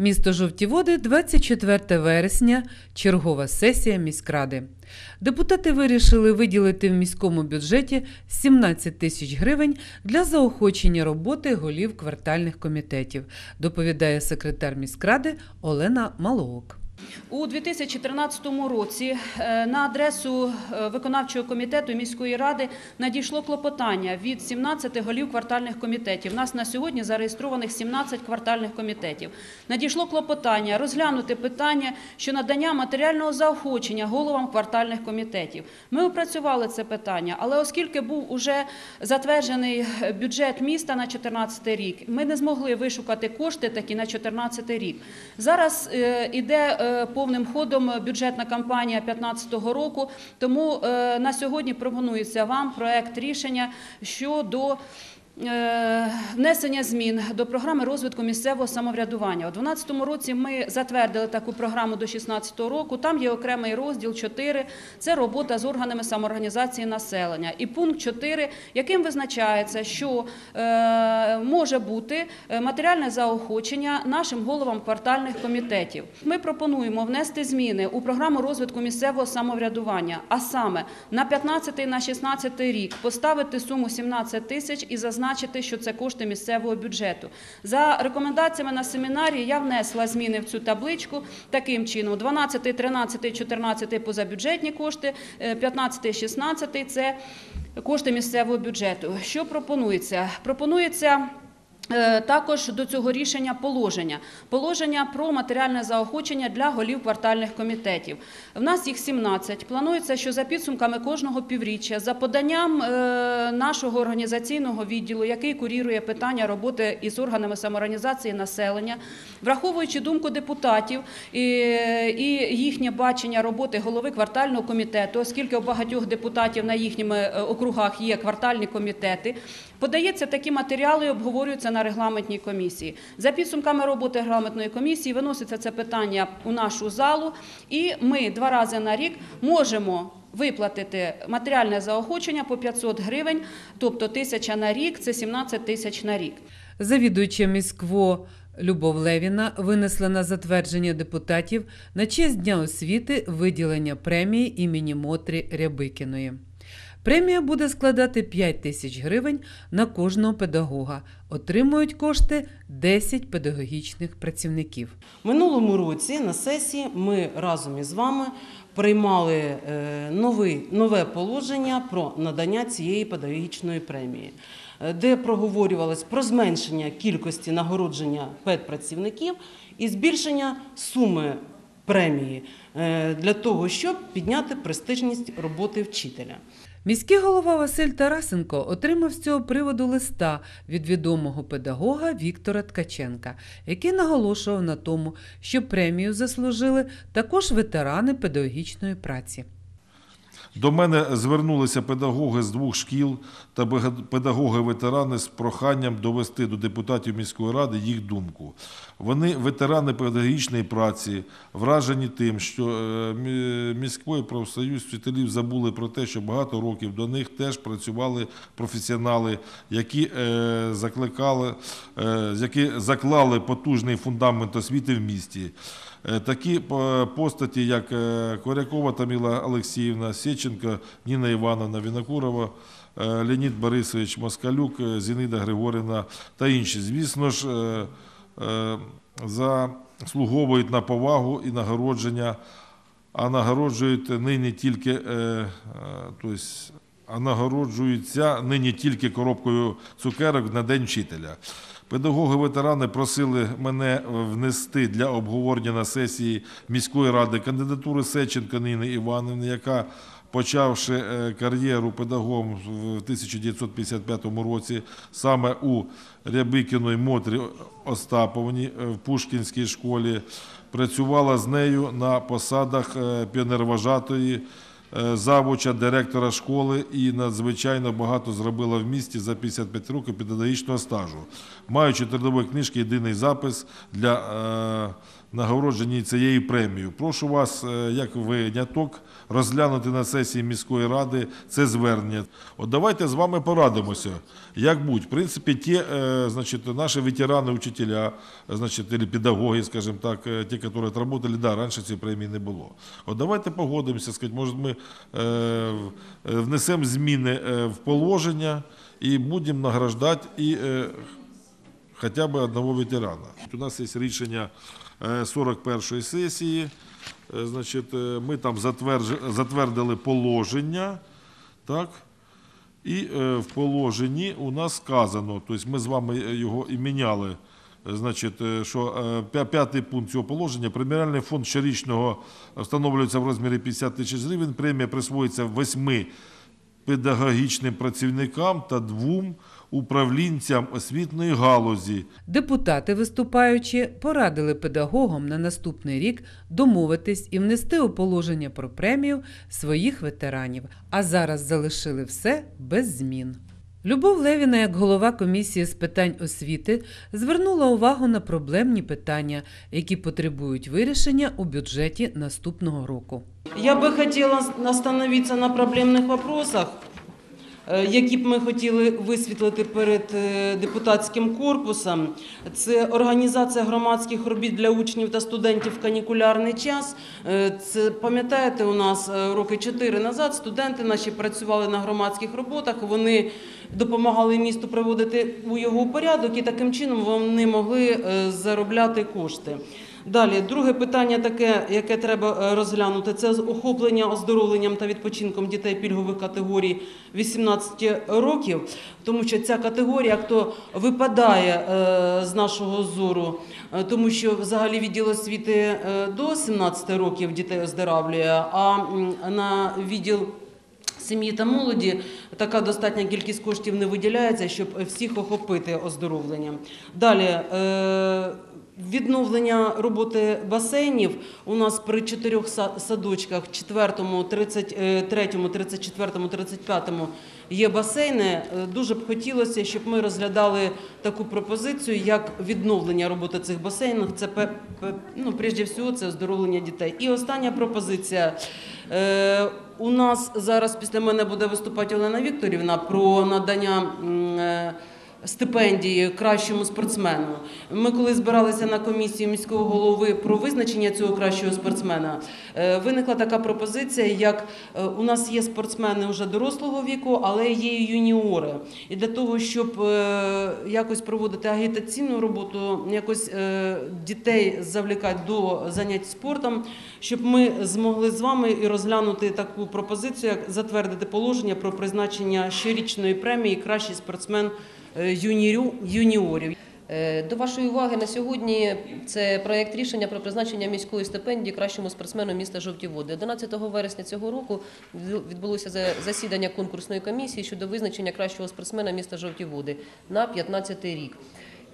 Місто Жовті Води, 24 вересня, чергова сесія міськради. Депутати вирішили виділити в міському бюджеті 17 тисяч гривень для заохочення роботи голів квартальних комітетів, доповідає секретар міськради Олена Малоок. У 2013 році е, на адресу е, виконавчого комітету міської ради надійшло клопотання від 17 голів квартальних комітетів. У нас на сьогодні зареєстрованих 17 квартальних комітетів. Надійшло клопотання розглянути питання що надання матеріального заохочення головам квартальних комітетів. Ми опрацювали це питання, але оскільки був уже затверджений бюджет міста на 2014 рік, ми не змогли вишукати кошти такі на 2014 рік. Зараз е, іде е, повним ходом бюджетна кампанія 2015 року. Тому е, на сьогодні пропонується вам проект рішення щодо внесення змін до програми розвитку місцевого самоврядування. У 2012 році ми затвердили таку програму до 2016 року. Там є окремий розділ 4 – це робота з органами самоорганізації населення. І пункт 4, яким визначається, що е, може бути е, матеріальне заохочення нашим головам квартальних комітетів. Ми пропонуємо внести зміни у програму розвитку місцевого самоврядування, а саме на 15 на 16 рік поставити суму 17 тисяч і зазначити, що це кошти місцевого бюджету. За рекомендаціями на семінарі я внесла зміни в цю табличку таким чином: 12, 13, 14 позабюджетні кошти, е, 15, 16 – це кошти місцевого бюджету. Що пропонується? Пропонується. Е, Також до цього рішення положення. Положення про матеріальне заохочення для голів квартальних комітетів. В нас їх 17. Планується, що за підсумками кожного півріччя, за поданням е, нашого організаційного відділу, який курірує питання роботи із органами самоорганізації населення, враховуючи думку депутатів і, їхнє бачення роботи голови квартального комітету, оскільки у багатьох депутатів на їхніми е, округах є квартальні комітети, подається такі матеріали і обговорюються на регламентній комісії. За підсумками роботи регламентної комісії виноситься це питання у нашу залу, і ми два рази на рік можемо. Виплатити матеріальне заохочення по 500 гривень, тобто тисяча на рік, це 17 тисяч на рік. Завідуюча міськво Любов Левіна винесла на затвердження депутатів на честь Дня освіти виділення премії імені Мотрі Рябикіної. Премія буде складати 5 тисяч гривень на кожного педагога. Отримують кошти 10 педагогічних працівників. Минулому році на сесії ми разом із вами приймали е, нове положення про надання цієї педагогічної премії, е, де проговорювалось про зменшення кількості нагородження педпрацівників і збільшення суми премії е, для того, щоб підняти престижність роботи вчителя. Міський голова Василь Тарасенко отримав з цього приводу листа від відомого педагога Віктора Ткаченка, який наголошував на тому, що премію заслужили також ветерани педагогічної праці. До мене звернулися педагоги з двох шкіл та педагоги-ветерани з проханням довести до депутатів міської ради їх думку. Вони ветерани педагогічної праці, вражені тим, що е, мі- профсоюз вчителів забули про те, що багато років до них теж працювали професіонали, які е, закликали, е, які заклали потужний фундамент освіти в місті. Е, Такі постаті, як е, Корякова Таміла Олексіївна, Сєченко, Ніна Івановна Вінокурова, е, Леонід Борисович Москалюк, е, Зінида Григорівна та інші. Звісно ж, е, е, заслуговують на повагу і нагородження, а нагороджують нині тільки, е, е, тобто, нагороджуються нині тільки коробкою цукерок на День вчителя. Педагоги-ветерани просили мене внести для обговорення на сесії міської ради кандидатури Сеченка Ніни Іванівни, яка, почавши е, кар'єру педагогом в 1955 році, саме у Рябикіної Мотрі Остаповні е, в Пушкінській школі, працювала з нею на посадах е, піонервожатої завуча директора школи і надзвичайно багато зробила в місті за 55 років педагогічного стажу. Маючи трудової книжки, єдиний запис для е, нагороджені цією премією. Прошу вас, е, як виняток, розглянути на сесії міської ради це звернення. От давайте з вами порадимося, як будь. В принципі, ті, е, значить, наші ветерани, учителя, значить, или педагоги, скажімо так, е, ті, які працювали, да, раніше цієї премії не було. От давайте погодимося, сказати, може ми внесемо зміни в положення і будемо награждати і хоча б одного ветерана. У нас є рішення е, 41-ї сесії. Е, Значить, е, ми там затвердили положення, так? І е, в положенні у нас сказано, тобто ми з вами його і міняли. е, Значить, е, що е, п'ятий пункт цього положення. Преміальний фонд щорічного встановлюється в розмірі 50 тисяч гривень. Премія присвоюється восьми педагогічним працівникам та двом управлінцям освітної галузі. Депутати, виступаючи, порадили педагогам на наступний рік домовитись і внести у положення про премію своїх ветеранів, а зараз залишили все без змін. Любов Левіна, як голова комісії з питань освіти, звернула увагу на проблемні питання, які потребують вирішення у бюджеті наступного року. Я би хотіла остановитися на проблемних е, які б ми хотіли висвітлити перед е, депутатським корпусом. Це організація громадських робіт для учнів та студентів в канікулярний час. Е, Це пам'ятаєте, у нас е, роки чотири назад студенти наші працювали на громадських роботах. Вони допомагали місту приводити у його порядок, і таким чином вони могли е, заробляти кошти. Далі, друге питання таке, яке треба е, розглянути, це охоплення оздоровленням та відпочинком дітей пільгових категорій 18 років, тому що ця категорія хто випадає е, з нашого зору, е, тому що взагалі відділ освіти до 17 років дітей оздоравлює, а на відділ сім'ї та молоді така достатня кількість коштів не виділяється, щоб всіх охопити оздоровленням. Далі. Е- Відновлення роботи басейнів у нас при чотирьох са- садочках, 4, 33, 34, 35 є басейни. Е, Дуже б хотілося, щоб ми розглядали таку пропозицію, як відновлення роботи цих басейнів. Це ну, прежде всього, це оздоровлення дітей. І остання пропозиція. Е, у нас зараз після мене буде виступати Олена Вікторівна про надання. Стипендії кращому спортсмену. Ми коли збиралися на комісії міського голови про визначення цього кращого спортсмена, е, виникла така пропозиція, як е, у нас є спортсмени вже дорослого віку, але є і юніори. І для того, щоб е, якось проводити агітаційну роботу, якось дітей завлікати до занять спортом, щоб ми змогли з вами і розглянути таку пропозицію, як затвердити положення про призначення щорічної премії кращий спортсмен юнірю- юніорів. Е, До вашої уваги на сьогодні це проєкт рішення про призначення міської стипендії кращому спортсмену міста Жовті Води. 11 вересня цього року відбулося за- засідання конкурсної комісії щодо визначення кращого спортсмена міста Жовті Води на 15 рік.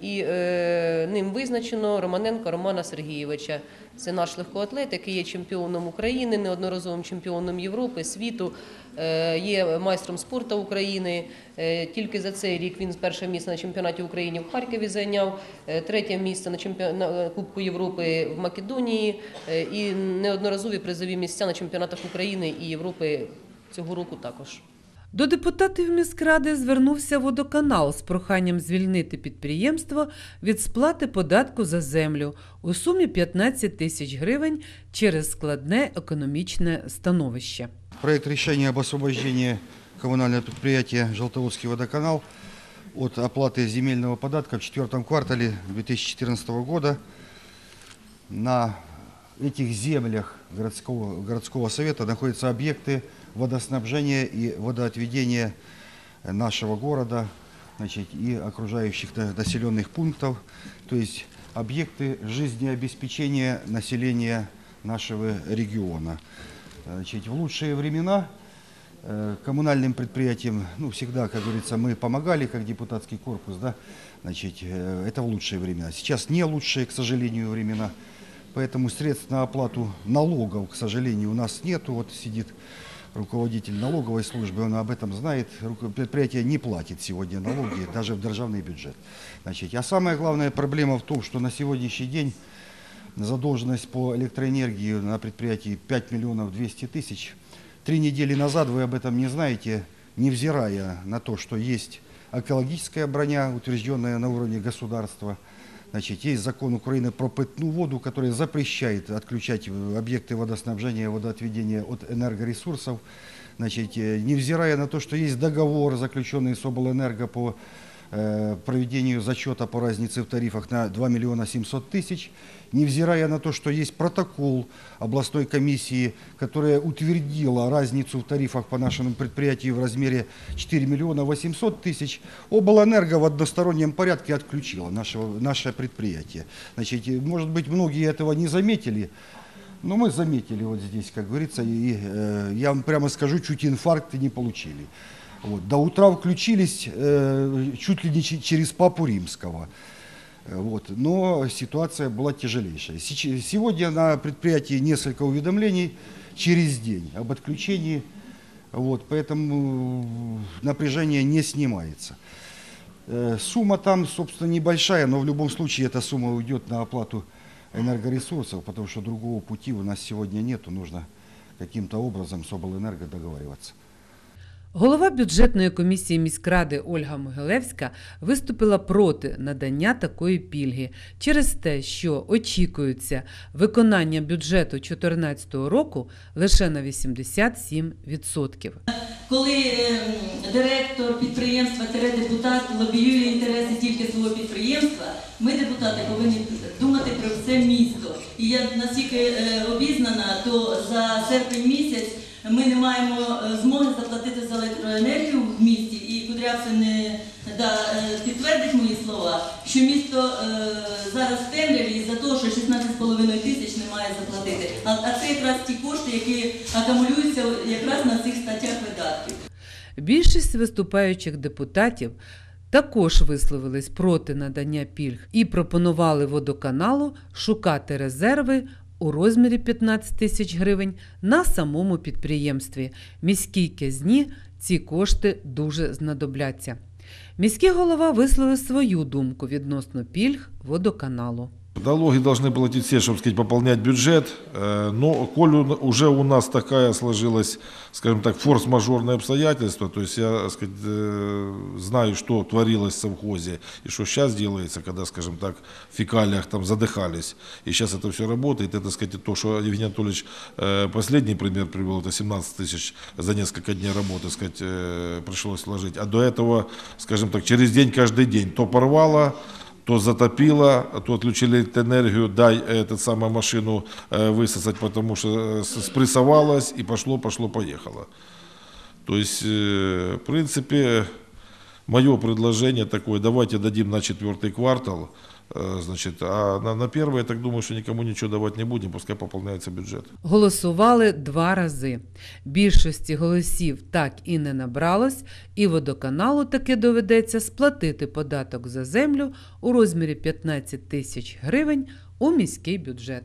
І е, ним визначено Романенка Романа Сергійовича. Це наш легкоатлет, який є чемпіоном України, неодноразовим чемпіоном Європи, світу, е, є майстром спорту України. Е, Тільки за цей рік він перше місце на чемпіонаті України в Харкові зайняв, е, третє місце на чемпіон... на е, Кубку Європи в Македонії е, і неодноразові призові місця на чемпіонатах України і Європи цього року також. До депутатів міськради звернувся водоканал з проханням звільнити підприємство від сплати податку за землю у сумі 15 тисяч гривень через складне економічне становище. Проект решения об освобождении коммунального предприятия «Желтоводский водоканал» от оплаты земельного податка в четвертом квартале 2014 года. На этих землях городского, городского совета находятся объекты Водоснабжения и водоотведения нашего города значит, и окружающих на- населенных пунктов, то есть объекты жизнеобеспечения населения нашего региона. Значит, в лучшие времена э, коммунальным предприятиям, ну, всегда, как говорится, мы помогали, как депутатский корпус, да, значит, э, это в лучшие времена. Сейчас не лучшие, к сожалению, времена, поэтому средств на оплату налогов, к сожалению, у нас нету. Вот сидит руководитель налоговой службы, он об этом знает. Предприятие не платит сегодня налоги, даже в державный бюджет. Значит, а самая главная проблема в том, что на сегодняшний день задолженность по электроэнергии на предприятии 5 миллионов 200 тысяч. Три недели назад, вы об этом не знаете, невзирая на то, что есть экологическая броня, утвержденная на уровне государства, Значит, есть закон Украины про питную воду, который запрещает отключать объекты водоснабжения и водоотведения от энергоресурсов. Значит, э, невзирая на то, что есть договор, заключенный с облэнерго по проведению зачета по разнице в тарифах на 2 миллиона 700 тысяч, невзирая на то, что есть протокол областной комиссии, которая утвердила разницу в тарифах по нашему предприятию в размере 4 миллиона 800 тысяч, облэнерго в одностороннем порядке отключила нашего, наше предприятие. Значит, может быть, многие этого не заметили, но мы заметили вот здесь, как говорится, и э, я вам прямо скажу, чуть инфаркт не получили. Вот. До утра включились э, чуть ли не че- через Папу Римского. Э, Вот. Но ситуация была тяжелейшая. Сегодня на предприятии несколько уведомлений через день об отключении, вот, поэтому напряжение не снимается. Э, Сумма там, собственно, небольшая, но в любом случае эта сумма уйдет на оплату энергоресурсов, потому что другого пути у нас сегодня нету, нужно каким-то образом с облэнерго договариваться. Голова бюджетної комісії міськради Ольга Могилевська виступила проти надання такої пільги через те, що очікується виконання бюджету 2014 року лише на 87%. коли е, директор підприємства депутат лобіює інтереси тільки свого підприємства, ми, депутати, повинні думати про все місто. І я наскільки е, обізнана, то за серпень місяць ми не маємо е, змоги заплатити за електроенергію в місті. І Кудрявцин е, да, е, підтвердить мої слова, що місто е, зараз в темряві із-за того, що 16,5 тисяч немає заплатити. А, а це якраз ті кошти, які акумулюються якраз на цих статтях видатків. Більшість виступаючих депутатів також висловились проти надання пільг і пропонували водоканалу шукати резерви у розмірі 15 тисяч гривень на самому підприємстві. Міській казні ці кошти дуже знадобляться. Міський голова висловив свою думку відносно пільг водоканалу. Налоги должны платить все, чтобы сказать, пополнять бюджет. Э, Но коль уже у нас такая сложилась, скажем так, форс-мажорное обстоятельство, то есть я сказать, э, знаю, что творилось в совхозе и что сейчас делается, когда, скажем так, в фекалиях там задыхались, и сейчас это все работает. Это, сказать, то, что Евгений Анатольевич э, последний пример привел, это 17 тысяч за несколько дней работы, сказать, пришлось вложить. А до этого, скажем так, через день, каждый день то порвало, то затопило, то отключили электроэнергию, дай эту самую машину э, высосать, потому что э, с- спрессовалась и пошло, пошло, поехало. То есть, э, в принципе, мое предложение такое, давайте дадим на четвертый квартал, э, значит, а на, на первый, я так думаю, що нікому нічого давати не будемо, пускай поповняється бюджет. Голосували два рази. Більшості голосів так і не набралось, і водоканалу таки доведеться сплатити податок за землю у розмірі 15 тисяч гривень у міський бюджет.